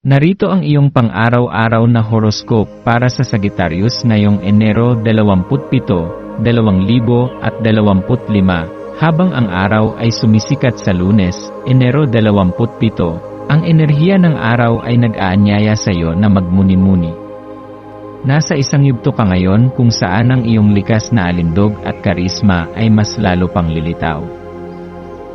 Narito ang iyong pang-araw-araw na horoscope para sa Sagittarius ngayong Enero 27, 2025, habang ang araw ay sumisikat sa Lunes, Enero 27, ang enerhiya ng araw ay nag-aanyaya sa iyo na magmuni-muni. Nasa isang yugto ka ngayon kung saan ang iyong likas na alindog at karisma ay mas lalo pang lilitaw.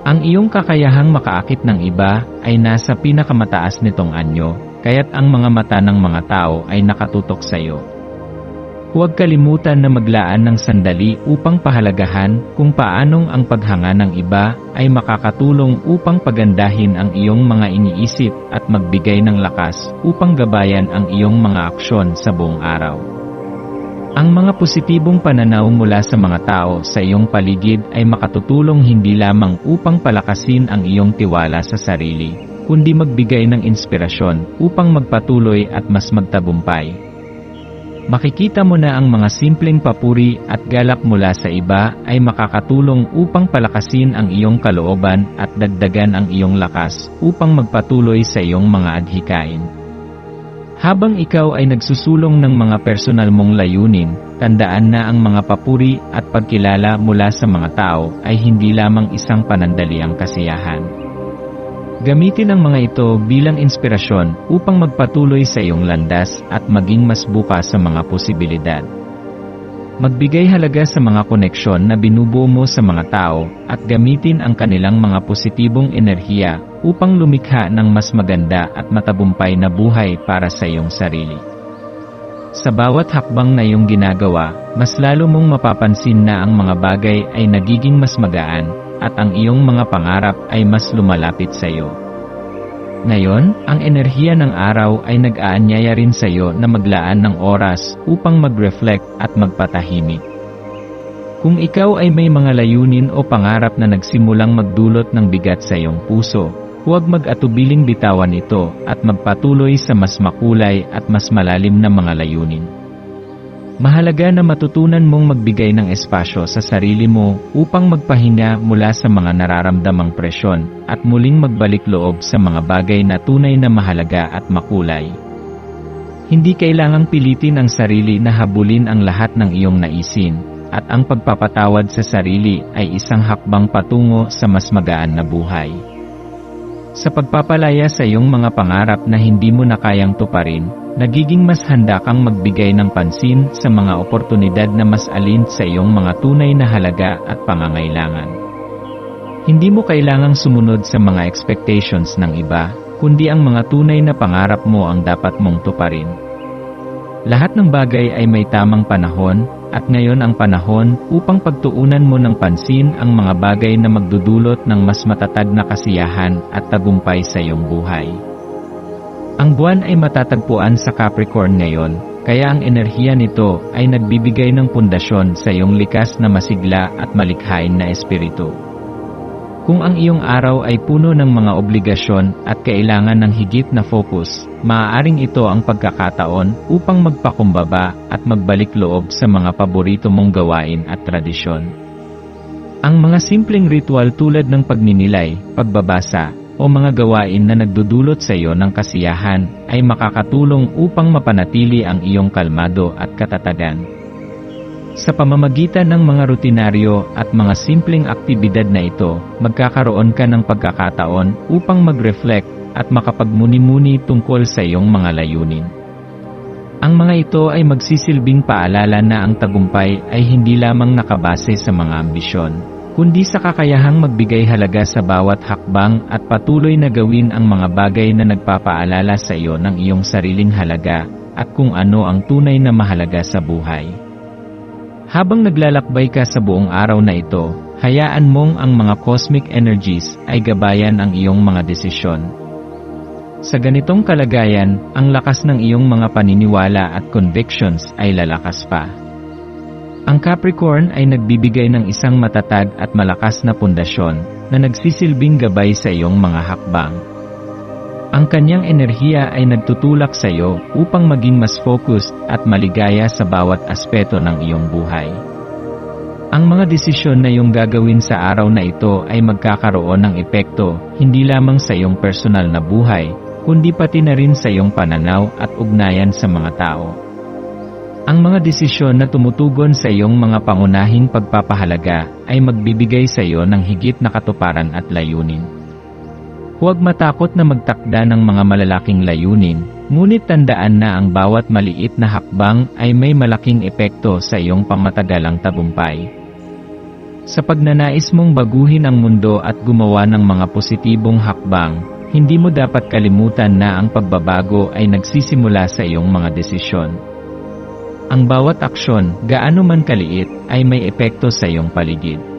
Ang iyong kakayahang makaakit ng iba ay nasa pinakamataas nitong anyo, kaya't ang mga mata ng mga tao ay nakatutok sa iyo. Huwag kalimutan na maglaan ng sandali upang pahalagahan kung paanong ang paghanga ng iba ay makakatulong upang pagandahin ang iyong mga iniisip at magbigay ng lakas upang gabayan ang iyong mga aksyon sa buong araw. Ang mga positibong pananaw mula sa mga tao sa iyong paligid ay makatutulong hindi lamang upang palakasin ang iyong tiwala sa sarili, kundi magbigay ng inspirasyon upang magpatuloy at mas magtagumpay. Makikita mo na ang mga simpleng papuri at galak mula sa iba ay makakatulong upang palakasin ang iyong kalooban at dagdagan ang iyong lakas upang magpatuloy sa iyong mga adhikain. Habang ikaw ay nagsusulong ng mga personal mong layunin, tandaan na ang mga papuri at pagkilala mula sa mga tao ay hindi lamang isang panandaliang kasiyahan. Gamitin ang mga ito bilang inspirasyon upang magpatuloy sa iyong landas at maging mas bukas sa mga posibilidad. Magbigay halaga sa mga koneksyon na binubuo mo sa mga tao at gamitin ang kanilang mga positibong enerhiya upang lumikha ng mas maganda at matabumpay na buhay para sa iyong sarili. Sa bawat hakbang na iyong ginagawa, mas lalo mong mapapansin na ang mga bagay ay nagiging mas magaan at ang iyong mga pangarap ay mas lumalapit sa iyo. Ngayon, ang enerhiya ng araw ay nag-aanyaya rin sa iyo na maglaan ng oras upang mag-reflect at magpatahimik. Kung ikaw ay may mga layunin o pangarap na nagsimulang magdulot ng bigat sa iyong puso, huwag mag-atubiling bitawan ito at magpatuloy sa mas makulay at mas malalim na mga layunin. Mahalaga na matutunan mong magbigay ng espasyo sa sarili mo upang magpahinga mula sa mga nararamdamang presyon at muling magbalik loob sa mga bagay na tunay na mahalaga at makulay. Hindi kailangang pilitin ang sarili na habulin ang lahat ng iyong naisin, at ang pagpapatawad sa sarili ay isang hakbang patungo sa mas magaan na buhay. Sa pagpapalaya sa iyong mga pangarap na hindi mo na kayang tuparin, nagiging mas handa kang magbigay ng pansin sa mga oportunidad na mas alin sa iyong mga tunay na halaga at pangangailangan. Hindi mo kailangang sumunod sa mga expectations ng iba, kundi ang mga tunay na pangarap mo ang dapat mong tuparin. Lahat ng bagay ay may tamang panahon, at ngayon ang panahon upang pagtuunan mo ng pansin ang mga bagay na magdudulot ng mas matatag na kasiyahan at tagumpay sa iyong buhay. Ang buwan ay matatagpuan sa Capricorn ngayon, kaya ang enerhiya nito ay nagbibigay ng pundasyon sa iyong likas na masigla at malikhain na espiritu. Kung ang iyong araw ay puno ng mga obligasyon at kailangan ng higit na focus, maaaring ito ang pagkakataon upang magpakumbaba at magbalik loob sa mga paborito mong gawain at tradisyon. Ang mga simpleng ritual tulad ng pagninilay, pagbabasa, o mga gawain na nagdudulot sa iyo ng kasiyahan ay makakatulong upang mapanatili ang iyong kalmado at katatagan. Sa pamamagitan ng mga rutinaryo at mga simpleng aktibidad na ito, magkakaroon ka ng pagkakataon upang mag-reflect at makapagmuni-muni tungkol sa iyong mga layunin. Ang mga ito ay magsisilbing paalala na ang tagumpay ay hindi lamang nakabase sa mga ambisyon, kundi sa kakayahang magbigay halaga sa bawat hakbang at patuloy na gawin ang mga bagay na nagpapaalala sa iyo ng iyong sariling halaga at kung ano ang tunay na mahalaga sa buhay. Habang naglalakbay ka sa buong araw na ito, hayaan mong ang mga cosmic energies ay gabayan ang iyong mga desisyon. Sa ganitong kalagayan, ang lakas ng iyong mga paniniwala at convictions ay lalakas pa. Ang Capricorn ay nagbibigay ng isang matatag at malakas na pundasyon na nagsisilbing gabay sa iyong mga hakbang. Ang kanyang enerhiya ay nagtutulak sa iyo upang maging mas focused at maligaya sa bawat aspeto ng iyong buhay. Ang mga desisyon na iyong gagawin sa araw na ito ay magkakaroon ng epekto hindi lamang sa iyong personal na buhay, kundi pati na rin sa iyong pananaw at ugnayan sa mga tao. Ang mga desisyon na tumutugon sa iyong mga pangunahing pagpapahalaga ay magbibigay sa iyo ng higit na katuparan at layunin. Huwag matakot na magtakda ng mga malalaking layunin, ngunit tandaan na ang bawat maliit na hakbang ay may malaking epekto sa iyong pangmatagalang tagumpay. Sa pagnanais mong baguhin ang mundo at gumawa ng mga positibong hakbang, hindi mo dapat kalimutan na ang pagbabago ay nagsisimula sa iyong mga desisyon. Ang bawat aksyon, gaano man kaliit, ay may epekto sa iyong paligid.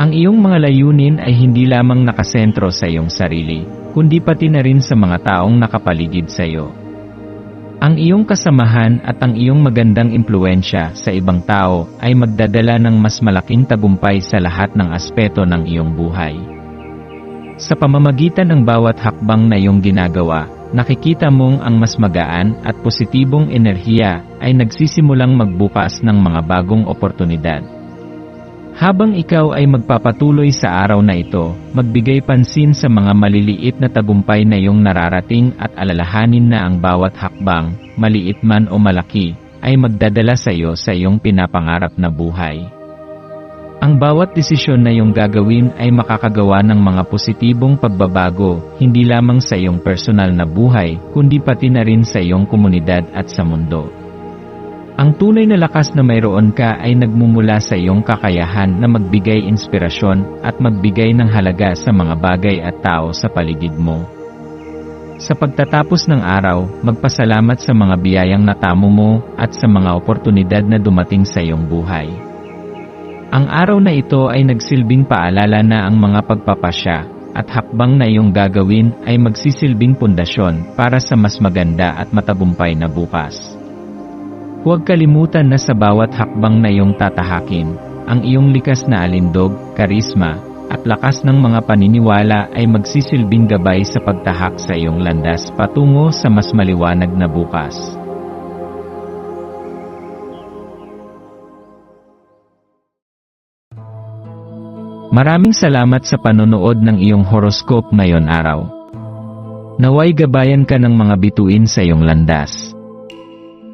Ang iyong mga layunin ay hindi lamang nakasentro sa iyong sarili, kundi pati na rin sa mga taong nakapaligid sa iyo. Ang iyong kasamahan at ang iyong magandang impluensya sa ibang tao ay magdadala ng mas malaking tagumpay sa lahat ng aspeto ng iyong buhay. Sa pamamagitan ng bawat hakbang na iyong ginagawa, nakikita mong ang mas magaan at positibong enerhiya ay nagsisimulang magbukas ng mga bagong oportunidad. Habang ikaw ay magpapatuloy sa araw na ito, magbigay pansin sa mga maliliit na tagumpay na iyong nararating at alalahanin na ang bawat hakbang, maliit man o malaki, ay magdadala sa iyo sa iyong pinapangarap na buhay. Ang bawat desisyon na iyong gagawin ay makakagawa ng mga positibong pagbabago, hindi lamang sa iyong personal na buhay, kundi pati na rin sa iyong komunidad at sa mundo. Ang tunay na lakas na mayroon ka ay nagmumula sa iyong kakayahan na magbigay inspirasyon at magbigay ng halaga sa mga bagay at tao sa paligid mo. Sa pagtatapos ng araw, magpasalamat sa mga biyayang natamo mo at sa mga oportunidad na dumating sa iyong buhay. Ang araw na ito ay nagsilbing paalala na ang mga pagpapasya at hakbang na iyong gagawin ay magsisilbing pundasyon para sa mas maganda at matagumpay na bukas. Huwag kalimutan na sa bawat hakbang na iyong tatahakin, ang iyong likas na alindog, karisma, at lakas ng mga paniniwala ay magsisilbing gabay sa pagtahak sa iyong landas patungo sa mas maliwanag na bukas. Maraming salamat sa panonood ng iyong horoscope ngayon araw. Naway gabayan ka ng mga bituin sa iyong landas.